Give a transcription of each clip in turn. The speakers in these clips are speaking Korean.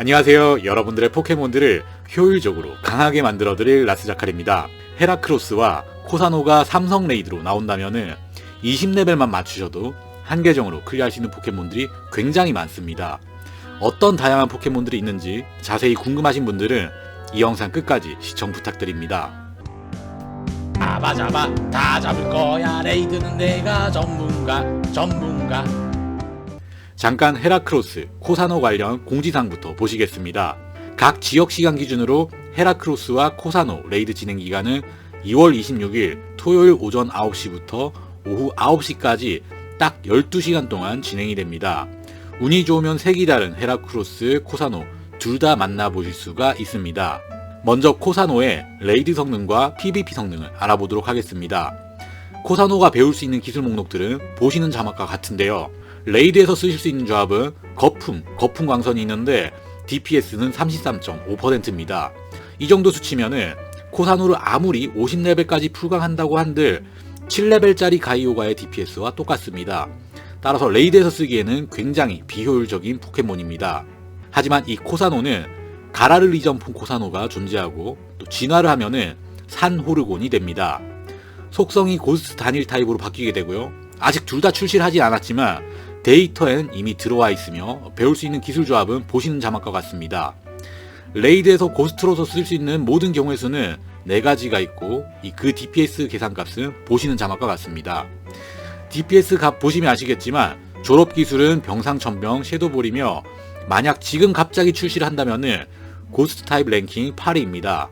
안녕하세요. 여러분들의 포켓몬들을 효율적으로 강하게 만들어드릴 라스자칼입니다. 헤라크로스와 코사노가 삼성 레이드로 나온다면은 20레벨만 맞추셔도 한 계정으로 클리어할 수 있는 포켓몬들이 굉장히 많습니다. 어떤 다양한 포켓몬들이 있는지 자세히 궁금하신 분들은 이 영상 끝까지 시청 부탁드립니다. 잡아 잡아 다 잡을 거야 레이드는 내가 전문가 전문가 잠깐 헤라크로스, 코사노 관련 공지사항부터 보시겠습니다. 각 지역 시간 기준으로 헤라크로스와 코사노 레이드 진행 기간은 2월 26일 토요일 오전 9시부터 오후 9시까지 딱 12시간 동안 진행이 됩니다. 운이 좋으면 색이 다른 헤라크로스, 코사노 둘 다 만나보실 수가 있습니다. 먼저 코사노의 레이드 성능과 PVP 성능을 알아보도록 하겠습니다. 코사노가 배울 수 있는 기술 목록들은 보시는 자막과 같은데요. 레이드에서 쓰실 수 있는 조합은 거품, 거품 광선이 있는데 DPS는 33.5%입니다. 이 정도 수치면은 코사노를 아무리 50레벨까지 풀강한다고 한들 7레벨짜리 가이오가의 DPS와 똑같습니다. 따라서 레이드에서 쓰기에는 굉장히 비효율적인 포켓몬입니다. 하지만 이 코사노는 가라르 리전폰 코사노가 존재하고 또 진화를 하면은 산 호르곤이 됩니다. 속성이 고스트 단일 타입으로 바뀌게 되고요. 아직 둘 다 출시를 하진 않았지만 데이터엔 이미 들어와 있으며 배울 수 있는 기술 조합은 보시는 자막과 같습니다. 레이드에서 고스트로서 쓸 수 있는 모든 경우의 수는 4가지가 있고 이 그 DPS 계산값은 보시는 자막과 같습니다. DPS 값 보시면 아시겠지만 졸업 기술은 병상천병 섀도볼이며 만약 지금 갑자기 출시를 한다면은 고스트 타입 랭킹 8위입니다.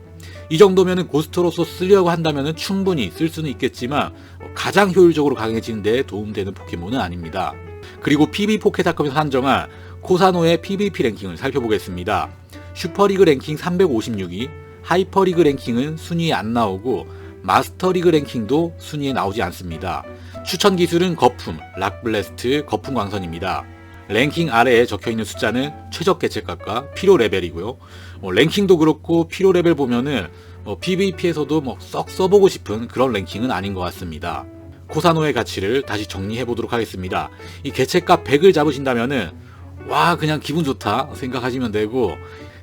이 정도면은 고스트로서 쓰려고 한다면은 충분히 쓸 수는 있겠지만 가장 효율적으로 강해지는 데 도움되는 포켓몬은 아닙니다. 그리고 PB 포켓닷컴에서 한정한 코사노의 PVP 랭킹을 살펴보겠습니다. 슈퍼리그 랭킹 356위, 하이퍼리그 랭킹은 순위에 안 나오고 마스터리그 랭킹도 순위에 나오지 않습니다. 추천 기술은 거품, 락블레스트, 거품 광선입니다. 랭킹 아래에 적혀 있는 숫자는 최적 개체값과 필요 레벨이고요. 어, 랭킹도 그렇고 필요 레벨 보면은 어, PVP에서도 뭐 썩 써보고 싶은 그런 랭킹은 아닌 것 같습니다. 코사노의 가치를 다시 정리해 보도록 하겠습니다. 이 개체값 100을 잡으신다면은 와 그냥 기분 좋다 생각하시면 되고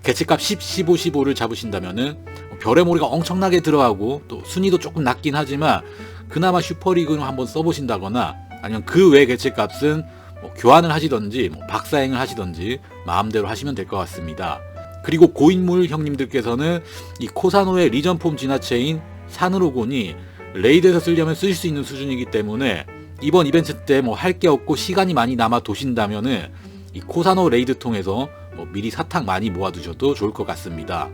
개체값 10, 15, 15를 잡으신다면은 별의 모리가 엄청나게 들어가고 또 순위도 조금 낮긴 하지만 그나마 슈퍼리그를 한번 써보신다거나 아니면 그 외 개체값은 뭐 교환을 하시던지 뭐 박사행을 하시던지 마음대로 하시면 될 것 같습니다. 그리고 고인물 형님들께서는 이 코사노의 리전폼 진화체인 산으로곤이 레이드에서 쓰려면 쓰실 수 있는 수준이기 때문에 이번 이벤트 때 뭐 할 게 없고 시간이 많이 남아 도신다면은 이 코사노 레이드 통해서 뭐 미리 사탕 많이 모아두셔도 좋을 것 같습니다.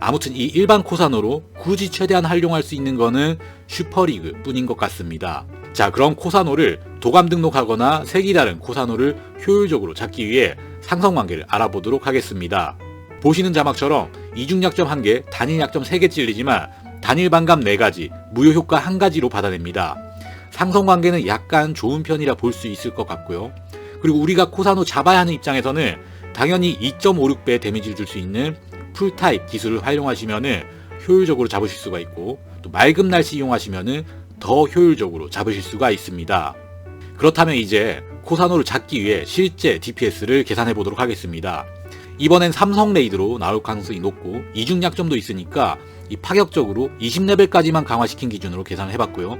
아무튼 이 일반 코사노로 굳이 최대한 활용할 수 있는 거는 슈퍼리그 뿐인 것 같습니다. 자, 그럼 코사노를 도감 등록하거나 색이 다른 코사노를 효율적으로 잡기 위해 상성 관계를 알아보도록 하겠습니다. 보시는 자막처럼 이중 약점 1개, 단일 약점 3개 찔리지만 단일 반감 4가지, 무효 효과 1가지로 받아냅니다. 상성 관계는 약간 좋은 편이라 볼 수 있을 것 같고요. 그리고 우리가 코사노 잡아야 하는 입장에서는 당연히 2.56배 데미지를 줄 수 있는 풀타입 기술을 활용하시면은 효율적으로 잡으실 수가 있고 또 맑은 날씨 이용하시면은 더 효율적으로 잡으실 수가 있습니다. 그렇다면 이제 코사노를 잡기 위해 실제 DPS를 계산해 보도록 하겠습니다. 이번엔 삼성 레이드로 나올 가능성이 높고 이중 약점도 있으니까 이 파격적으로 20레벨까지만 강화시킨 기준으로 계산을 해봤고요.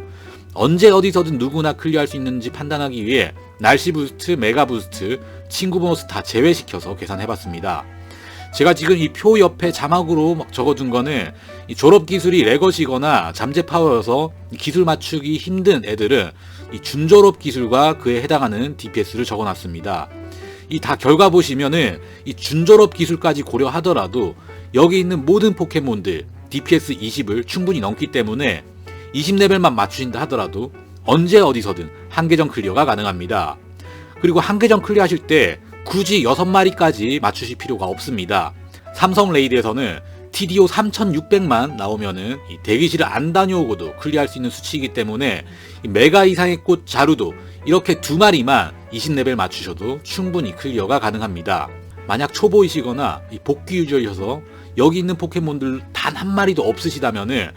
언제 어디서든 누구나 클리어할 수 있는지 판단하기 위해 날씨 부스트, 메가 부스트, 친구 보너스 다 제외시켜서 계산해봤습니다. 제가 지금 이 표 옆에 자막으로 막 적어둔 거는 이 졸업 기술이 레거시거나 잠재 파워여서 이 기술 맞추기 힘든 애들은 이 준졸업 기술과 그에 해당하는 DPS를 적어놨습니다. 이 다 결과 보시면은 이 준졸업 기술까지 고려하더라도 여기 있는 모든 포켓몬들 DPS 20을 충분히 넘기 때문에 20레벨만 맞추신다 하더라도 언제 어디서든 한계정 클리어가 가능합니다. 그리고 한계정 클리어 하실 때 굳이 6마리까지 맞추실 필요가 없습니다. 삼성 레이드에서는 TDO 3600만 나오면은 이 대기실을 안 다녀오고도 클리어할 수 있는 수치이기 때문에 이 메가 이상의 꽃 자루도 이렇게 두 마리만 20레벨 맞추셔도 충분히 클리어가 가능합니다. 만약 초보이시거나 이 복귀 유저이셔서 여기 있는 포켓몬들 단 한 마리도 없으시다면은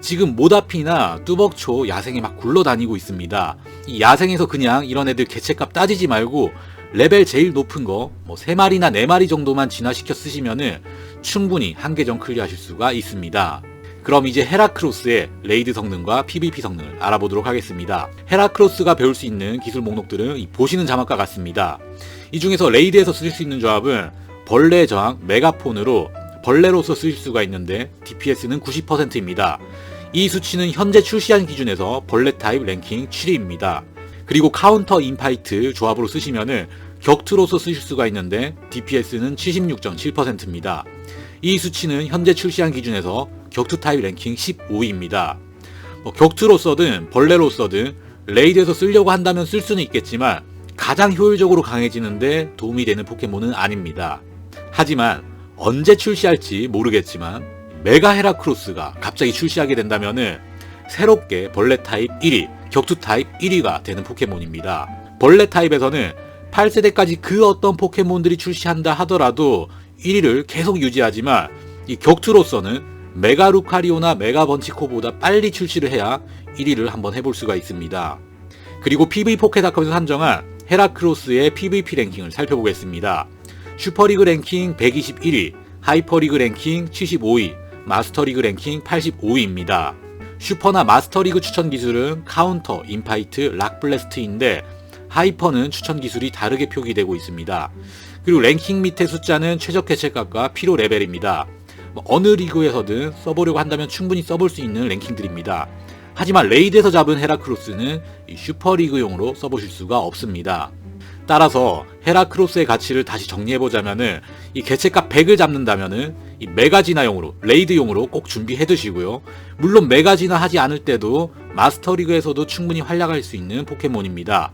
지금 모다피나 뚜벅초 야생에 막 굴러다니고 있습니다. 이 야생에서 그냥 이런 애들 개체값 따지지 말고 레벨 제일 높은 거, 뭐 3마리나 4마리 정도만 진화시켜 쓰시면은 충분히 한계점 클리어하실 수가 있습니다. 그럼 이제 헤라크로스의 레이드 성능과 PVP 성능을 알아보도록 하겠습니다. 헤라크로스가 배울 수 있는 기술 목록들은 이 보시는 자막과 같습니다. 이 중에서 레이드에서 쓰실 수 있는 조합은 벌레 저항 메가폰으로 벌레로서 쓰일 수가 있는데 DPS는 90%입니다. 이 수치는 현재 출시한 기준에서 벌레 타입 랭킹 7위입니다. 그리고 카운터 인파이트 조합으로 쓰시면은 격투로서 쓰실 수가 있는데 DPS는 76.7%입니다. 이 수치는 현재 출시한 기준에서 격투 타입 랭킹 15위입니다. 뭐 격투로서든 벌레로서든 레이드에서 쓰려고 한다면 쓸 수는 있겠지만 가장 효율적으로 강해지는데 도움이 되는 포켓몬은 아닙니다. 하지만 언제 출시할지 모르겠지만 메가 헤라크로스가 갑자기 출시하게 된다면은 새롭게 벌레 타입 1위, 격투 타입 1위가 되는 포켓몬입니다. 벌레 타입에서는 8세대까지 그 어떤 포켓몬들이 출시한다 하더라도 1위를 계속 유지하지만 이 격투로서는 메가 루카리오나 메가 번치코보다 빨리 출시를 해야 1위를 한번 해볼 수가 있습니다. 그리고 PV포켓닷컴에서 산정한 헤라크로스의 PVP 랭킹을 살펴보겠습니다. 슈퍼리그 랭킹 121위, 하이퍼리그 랭킹 75위, 마스터리그 랭킹 85위입니다. 슈퍼나 마스터리그 추천 기술은 카운터, 인파이트, 락블래스트인데 하이퍼는 추천 기술이 다르게 표기되고 있습니다. 그리고 랭킹 밑에 숫자는 최적 개체값과 필요 레벨입니다. 뭐 어느 리그에서든 써보려고 한다면 충분히 써볼 수 있는 랭킹들입니다. 하지만 레이드에서 잡은 헤라크로스는 이 슈퍼리그용으로 써보실 수가 없습니다. 따라서 헤라크로스의 가치를 다시 정리해보자면은 이 개체값 100을 잡는다면은 이 메가지나용으로 레이드용으로 꼭 준비해 두시고요. 물론 메가지나 하지 않을 때도 마스터리그에서도 충분히 활약할 수 있는 포켓몬입니다.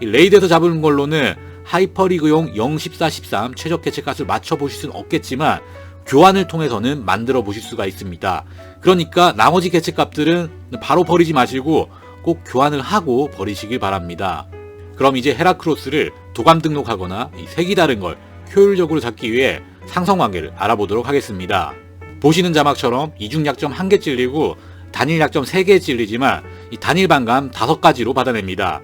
이 레이드에서 잡은 걸로는 하이퍼리그용 0, 14, 13 최적 개체 값을 맞춰 보실 수는 없겠지만 교환을 통해서는 만들어 보실 수가 있습니다. 그러니까 나머지 개체 값들은 바로 버리지 마시고 꼭 교환을 하고 버리시길 바랍니다. 그럼 이제 헤라크로스를 도감 등록하거나 이 색이 다른 걸 효율적으로 잡기 위해 상성 관계를 알아보도록 하겠습니다. 보시는 자막처럼 이중 약점 1개 찔리고 단일 약점 3개 찔리지만 이 단일 반감 5가지로 받아냅니다.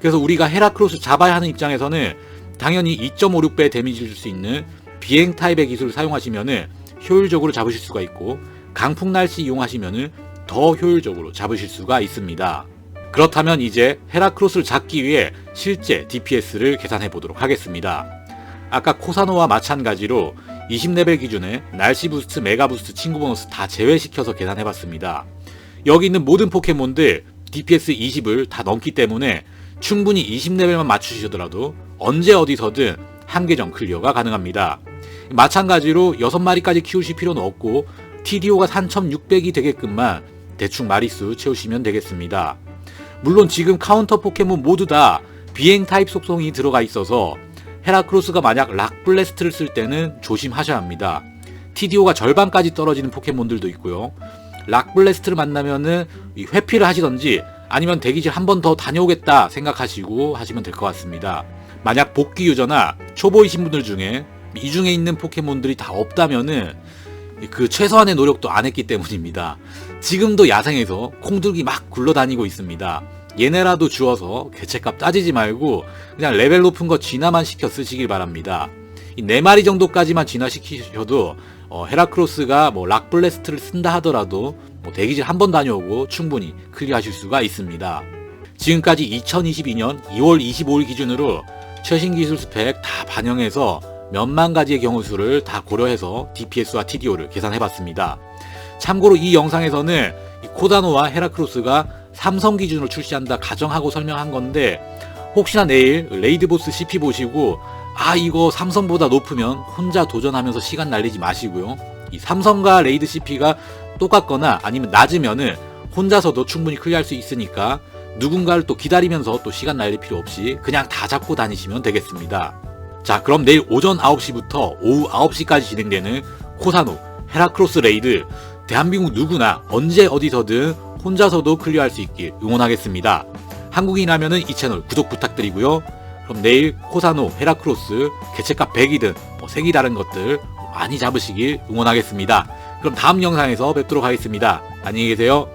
그래서 우리가 헤라크로스 잡아야 하는 입장에서는 당연히 2.56배 데미지를 줄 수 있는 비행 타입의 기술을 사용하시면은 효율적으로 잡으실 수가 있고 강풍 날씨 이용하시면은 더 효율적으로 잡으실 수가 있습니다. 그렇다면 이제 헤라크로스를 잡기 위해 실제 DPS를 계산해 보도록 하겠습니다. 아까 코사노와 마찬가지로 20레벨 기준에 날씨 부스트, 메가 부스트, 친구 보너스 다 제외시켜서 계산해 봤습니다. 여기 있는 모든 포켓몬들 DPS 20을 다 넘기 때문에 충분히 20레벨만 맞추시더라도 언제 어디서든 한계점 클리어가 가능합니다. 마찬가지로 6마리까지 키우실 필요는 없고 TDO가 3600이 되게끔만 대충 마리수 채우시면 되겠습니다. 물론 지금 카운터 포켓몬 모두 다 비행 타입 속성이 들어가 있어서 헤라크로스가 만약 락블래스트를 쓸 때는 조심하셔야 합니다. TDO가 절반까지 떨어지는 포켓몬들도 있고요. 락블래스트를 만나면은 이 회피를 하시던지 아니면 대기실 한번 더 다녀오겠다 생각하시고 하시면 될 것 같습니다. 만약 복귀 유저나 초보이신 분들 중에 이 중에 있는 포켓몬들이 다 없다면은 그 최소한의 노력도 안 했기 때문입니다. 지금도 야생에서 콩들기 막 굴러다니고 있습니다. 얘네라도 주워서 개체값 따지지 말고 그냥 레벨 높은 거 진화만 시켜 쓰시길 바랍니다. 이 4마리 정도까지만 진화시키셔도 어, 헤라크로스가 뭐 락블래스트를 쓴다 하더라도 뭐 대기질 한 번 다녀오고 충분히 클리어하실 수가 있습니다. 지금까지 2022년 2월 25일 기준으로 최신 기술 스펙 다 반영해서 몇만 가지의 경우 수를 다 고려해서 DPS와 TDO를 계산해봤습니다. 참고로 이 영상에서는 이 코다노와 헤라크로스가 삼성 기준으로 출시한다 가정하고 설명한 건데 혹시나 내일 레이드 보스 CP 보시고 아 이거 삼성보다 높으면 혼자 도전하면서 시간 날리지 마시고요. 이 삼성과 레이드 CP가 똑같거나 아니면 낮으면은 혼자서도 충분히 클리어할 수 있으니까 누군가를 또 기다리면서 또 시간 날릴 필요 없이 그냥 다 잡고 다니시면 되겠습니다. 자, 그럼 내일 오전 9시부터 오후 9시까지 진행되는 코사노 헤라크로스 레이드 대한민국 누구나 언제 어디서든 혼자서도 클리어할 수 있길 응원하겠습니다. 한국인이라면 이 채널 구독 부탁드리고요. 그럼 내일 코사노 헤라크로스 개체값 100이든 뭐 색이 다른 것들 많이 잡으시길 응원하겠습니다. 그럼 다음 영상에서 뵙도록 하겠습니다. 안녕히 계세요.